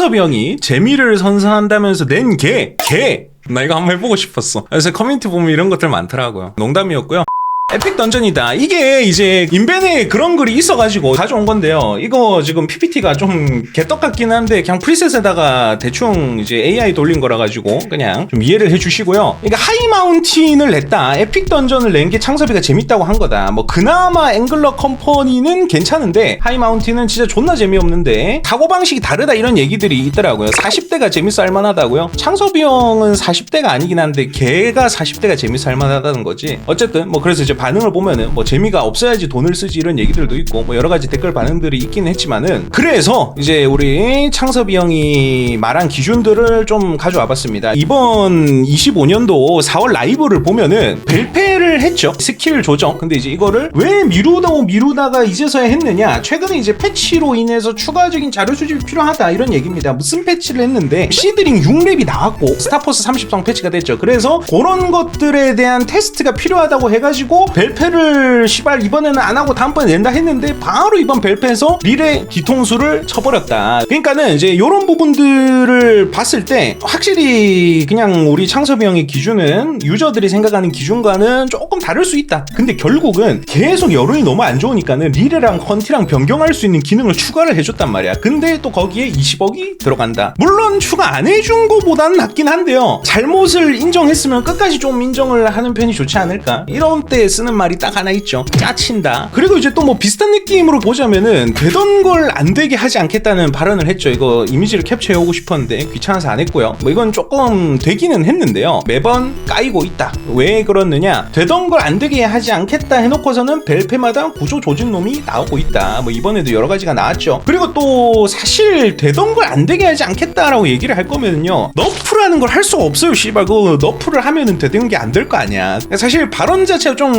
창섭이 형이 재미를 선사한다면서 낸 게, 개! 나 이거 한번 해보고 싶었어. 그래서 커뮤니티 보면 이런 것들 많더라고요. 농담이었고요. 에픽 던전이다. 이게 이제 인벤에 그런 글이 있어가지고 가져온 건데요. 이거 지금 PPT가 좀 개떡 같긴 한데 그냥 프리셋에다가 대충 이제 AI 돌린 거라 가지고 그냥 좀 이해를 해주시고요. 그러니까 하이 마운틴을 냈다. 에픽 던전을 낸 게 창섭이가 재밌다고 한 거다. 뭐 그나마 앵글러 컴퍼니는 괜찮은데 하이 마운틴은 진짜 존나 재미없는데 사고 방식이 다르다 이런 얘기들이 있더라고요. 40대가 재밌어 할 만하다고요. 창섭이 형은 40대가 아니긴 한데 걔가 40대가 재밌어 할 만하다는 거지. 어쨌든 뭐 그래서 이제 반응을 보면은 뭐 재미가 없어야지 돈을 쓰지 이런 얘기들도 있고 뭐 여러 가지 댓글 반응들이 있긴 했지만은 그래서 이제 우리 창섭이 형이 말한 기준들을 좀 가져와 봤습니다. 이번 25년도 4월 라이브를 보면은 벨페를 했죠. 스킬 조정. 근데 이제 이거를 왜 미루다고 미루다가 이제서야 했느냐? 최근에 이제 패치로 인해서 추가적인 자료 수집이 필요하다 이런 얘기입니다. 무슨 패치를 했는데 시드링 6렙이 나왔고 스타포스 30성 패치가 됐죠. 그래서 그런 것들에 대한 테스트가 필요하다고 해가지고 벨페를 시발 이번에는 안 하고 다음번에 낸다 했는데 바로 이번 벨페에서 릴의 뒤통수를 쳐버렸다. 그러니까는 이제 이런 부분들을 봤을 때 확실히 그냥 우리 창섭이 형의 기준은 유저들이 생각하는 기준과는 조금 다를 수 있다. 근데 결국은 계속 여론이 너무 안 좋으니까는 릴이랑 컨티랑 변경할 수 있는 기능을 추가를 해줬단 말이야. 근데 또 거기에 20억이 들어간다. 물론 추가 안 해준 거보단 낫긴 한데요. 잘못을 인정했으면 끝까지 좀 인정을 하는 편이 좋지 않을까. 이런 때쓰 는 말이 딱 하나 있죠. 짜친다. 그리고 이제 또 뭐 비슷한 느낌으로 보자면은 되던 걸 안 되게 하지 않겠다는 발언을 했죠. 이거 이미지를 캡처해 오고 싶었는데 귀찮아서 안 했고요. 뭐 이건 조금 되기는 했는데요. 매번 까이고 있다. 왜 그렇느냐? 되던 걸 안 되게 하지 않겠다 해놓고서는 벨페마다 구조 조진 놈이 나오고 있다. 뭐 이번에도 여러 가지가 나왔죠. 그리고 또 사실 되던 걸 안 되게 하지 않겠다라고 얘기를 할 거면요. 너프라는 걸 할 수가 없어요. 씨발 그 너프를 하면은 되는 게 안 될 거 아니야. 사실 발언 자체가 좀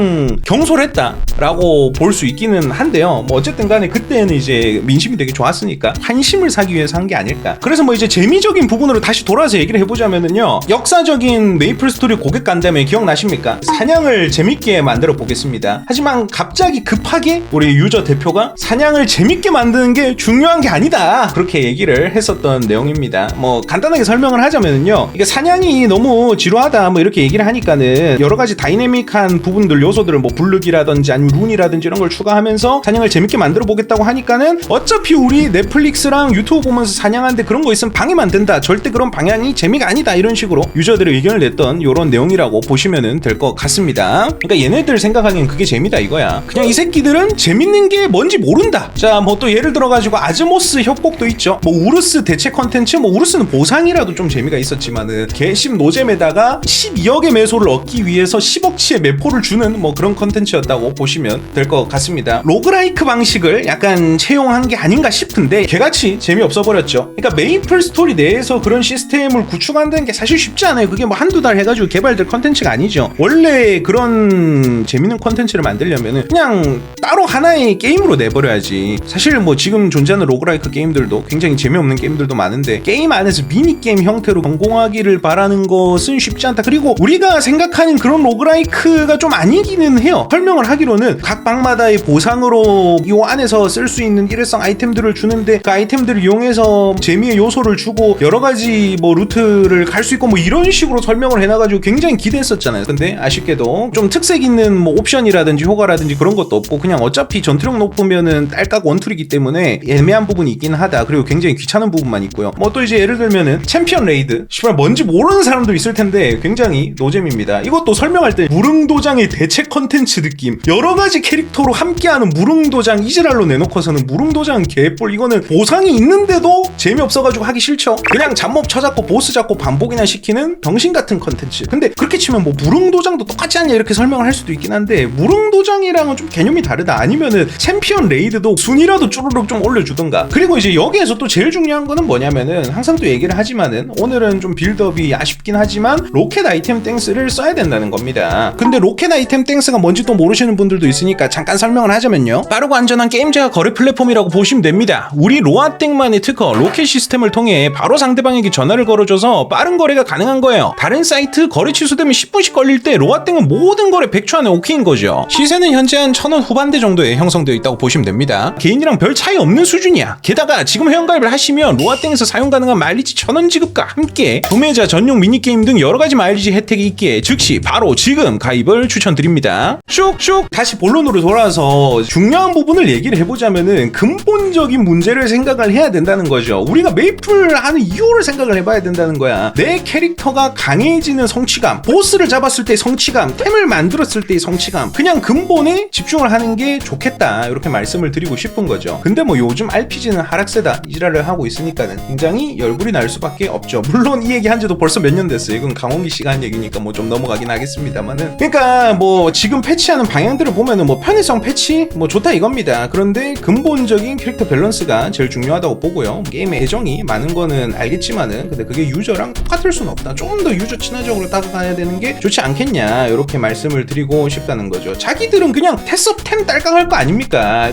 경솔했다라고 볼 수 있기는 한데요. 뭐 어쨌든 간에 그때는 이제 민심이 되게 좋았으니까 환심을 사기 위해서 한 게 아닐까. 그래서 뭐 이제 재미적인 부분으로 다시 돌아서 얘기를 해보자면은요. 역사적인 메이플 스토리 고객 간담회 기억나십니까? 사냥을 재밌게 만들어 보겠습니다. 하지만 갑자기 급하게 우리 유저 대표가 사냥을 재밌게 만드는 게 중요한 게 아니다. 그렇게 얘기를 했었던 내용입니다. 뭐 간단하게 설명을 하자면은요. 이게 사냥이 너무 지루하다 뭐 이렇게 얘기를 하니까는 여러 가지 다이내믹한 부분들 요소 들을 뭐 블루기라든지 아니면 룬이라든지 이런 걸 추가하면서 사냥을 재밌게 만들어 보겠다고 하니까는 어차피 우리 넷플릭스랑 유튜브 보면서 사냥하는데 그런 거 있으면 방해만 된다. 절대 그런 방향이 재미가 아니다. 이런 식으로 유저들의 의견을 냈던 이런 내용이라고 보시면 될 것 같습니다. 그러니까 얘네들 생각하기엔 그게 재미다 이거야. 그냥 이 새끼들은 재밌는 게 뭔지 모른다. 자, 뭐 또 예를 들어 가지고 아즈모스 협곡도 있죠. 뭐 우르스 대체 컨텐츠, 뭐 우르스는 보상이라도 좀 재미가 있었지만은 개심 노잼에다가 12억의 매소를 얻기 위해서 10억치의 매포를 주는 뭐 그런 컨텐츠였다고 보시면 될 것 같습니다. 로그라이크 방식을 약간 채용한 게 아닌가 싶은데 개같이 재미없어 버렸죠. 그러니까 메이플 스토리 내에서 그런 시스템을 구축한다는 게 사실 쉽지 않아요. 그게 뭐 한두 달 해가지고 개발될 컨텐츠가 아니죠. 원래 그런 재밌는 컨텐츠를 만들려면은 그냥 따로 하나의 게임으로 내버려야지. 사실 뭐 지금 존재하는 로그라이크 게임들도 굉장히 재미없는 게임들도 많은데 게임 안에서 미니 게임 형태로 성공하기를 바라는 것은 쉽지 않다. 그리고 우리가 생각하는 그런 로그라이크가 좀 아니 기는 해요. 설명을 하기로는 각 방마다의 보상으로 이 안에서 쓸 수 있는 일회성 아이템들을 주는데 그 아이템들을 이용해서 재미의 요소를 주고 여러 가지 뭐 루트를 갈 수 있고 뭐 이런 식으로 설명을 해놔가지고 굉장히 기대했었잖아요. 근데 아쉽게도 좀 특색 있는 뭐 옵션이라든지 효과라든지 그런 것도 없고 그냥 어차피 전투력 높으면은 딸깍 원툴이기 때문에 애매한 부분이 있긴 하다. 그리고 굉장히 귀찮은 부분만 있고요. 뭐 또 이제 예를 들면은 챔피언 레이드. 씨발 뭔지 모르는 사람도 있을 텐데 굉장히 노잼입니다. 이것도 설명할 때 무릉도장의 대체 컨텐츠 느낌. 여러 가지 캐릭터로 함께하는 무릉도장 이지랄로 내놓고서는 무릉도장 개뿔 이거는 보상이 있는데도 재미없어가지고 하기 싫죠. 그냥 잡몹 쳐잡고 보스 잡고 반복이나 시키는 병신 같은 컨텐츠. 근데 그렇게 치면 뭐 무릉도장도 똑같지 않냐 이렇게 설명을 할 수도 있긴 한데 무릉도장이랑은 좀 개념이 다르다. 아니면은 챔피언 레이드도 순위라도 쭈르륵 좀 올려주던가. 그리고 이제 여기에서 또 제일 중요한 거는 뭐냐면은 항상 또 얘기를 하지만은 오늘은 좀 빌드업이 아쉽긴 하지만 로켓 아이템 땡스를 써야 된다는 겁니다. 근데 로켓 아이템 땡스가 뭔지 또 모르시는 분들도 있으니까 잠깐 설명을 하자면요. 빠르고 안전한 게임제가 거래 플랫폼이라고 보시면 됩니다. 우리 로아땡만의 특허 로켓 시스템을 통해 바로 상대방에게 전화를 걸어줘서 빠른 거래가 가능한 거예요. 다른 사이트 거래 취소되면 10분씩 걸릴 때 로아땡은 모든 거래 100초 안에 오케이인 거죠. 시세는 현재 한 1000원 후반대 정도에 형성되어 있다고 보시면 됩니다. 개인이랑 별 차이 없는 수준이야. 게다가 지금 회원가입을 하시면 로아땡에서 사용 가능한 마일리지 1000원 지급과 함께 구매자 전용 미니게임 등 여러 가지 마일리지 혜택이 있기에 즉시 바로 지금 가입을 추천드립니다. 슉슉 다시 본론으로 돌아와서 중요한 부분을 얘기를 해보자면은 근본적인 문제를 생각을 해야 된다는 거죠. 우리가 메이플 하는 이유를 생각을 해봐야 된다는 거야. 내 캐릭터가 강해지는 성취감, 보스를 잡았을 때 성취감, 템을 만들었을 때의 성취감, 그냥 근본에 집중을 하는 게 좋겠다. 이렇게 말씀을 드리고 싶은 거죠. 근데 뭐 요즘 RPG는 하락세다 이지랄을 하고 있으니까는 굉장히 열불이 날 수밖에 없죠. 물론 이 얘기 한 지도 벌써 몇 년 됐어요. 이건 강원기 한 얘기니까 뭐 좀 넘어가긴 하겠습니다만은. 그러니까 뭐 지금 패치하는 방향들을 보면은 뭐 편의성 패치 뭐 좋다 이겁니다. 그런데 근본적인 캐릭터 밸런스가 제일 중요하다고 보고요. 게임의 애정이 많은 거는 알겠지만은 근데 그게 유저랑 똑같을 수는 없다. 조금 더 유저 친화적으로 다가가야 되는 게 좋지 않겠냐 이렇게 말씀을 드리고 싶다는 거죠. 자기들은 그냥 테스업 템 딸깡할 거 아닙니까?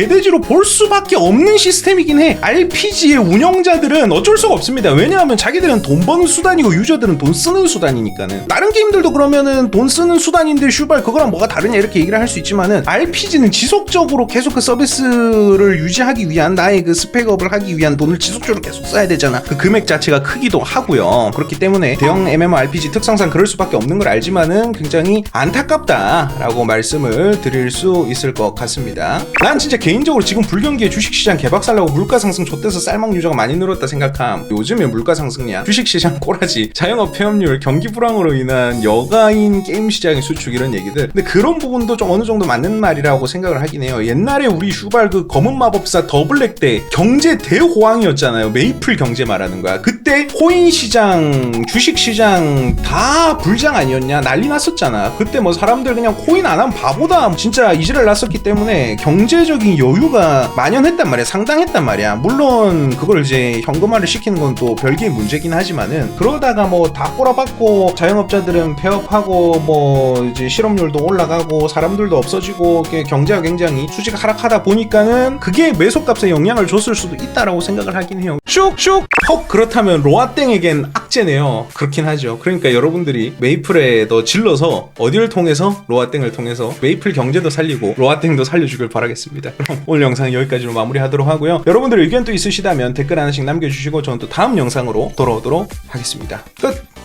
개돼지로 볼 수밖에 없는 시스템이긴 해. RPG의 운영자들은 어쩔 수가 없습니다. 왜냐하면 자기들은 돈 버는 수단이고 유저들은 돈 쓰는 수단이니까는. 다른 게임들도 그러면은 돈 쓰는 수단인데 슈발 그거랑 뭐가 다르냐 이렇게 얘기를 할 수 있지만은 RPG는 지속적으로 계속 그 서비스를 유지하기 위한 나의 그 스펙업을 하기 위한 돈을 지속적으로 계속 써야 되잖아. 그 금액 자체가 크기도 하고요. 그렇기 때문에 대형 MMORPG 특성상 그럴 수밖에 없는 걸 알지만은 굉장히 안타깝다라고 말씀을 드릴 수 있을 것 같습니다. 난 진짜 개인적으로 지금 불경기에 주식시장 개박살나고 물가 상승 좆돼서 쌀먹 유저가 많이 늘었다 생각함. 요즘에 물가 상승이야. 주식시장 꼬라지, 자영업 폐업률, 경기 불황으로 인한 여가인 게임 시장의 수축 이런 얘기들. 근데 그런 부분도 좀 어느 정도 맞는 말이라고 생각을 하긴 해요. 옛날에 우리 슈발 그 검은 마법사 더블랙 때 경제 대호황이었잖아요. 메이플 경제 말하는 거야. 그 때 코인 시장, 주식 시장 다 불장 아니었냐 난리 났었잖아. 그때 뭐 사람들 그냥 코인 안 하면 바보다 진짜 이지랄 났었기 때문에 경제적인 여유가 만연했단 말이야. 상당했단 말이야. 물론 그걸 이제 현금화를 시키는 건 또 별개의 문제긴 하지만은 그러다가 뭐 다 꼬라박고 자영업자들은 폐업하고 뭐 이제 실업률도 올라가고 사람들도 없어지고 경제가 굉장히 수지가 하락하다 보니까는 그게 매속값에 영향을 줬을 수도 있다라고 생각을 하긴 해요. 슉슉 헉 그렇다면 로아땡에겐 악재네요. 그렇긴 하죠. 그러니까 여러분들이 메이플에 더 질러서 어디를 통해서 로아땡을 통해서 메이플 경제도 살리고 로아땡도 살려주길 바라겠습니다. 그럼 오늘 영상 여기까지로 마무리하도록 하고요. 여러분들 의견도 있으시다면 댓글 하나씩 남겨주시고 저는 또 다음 영상으로 돌아오도록 하겠습니다. 끝!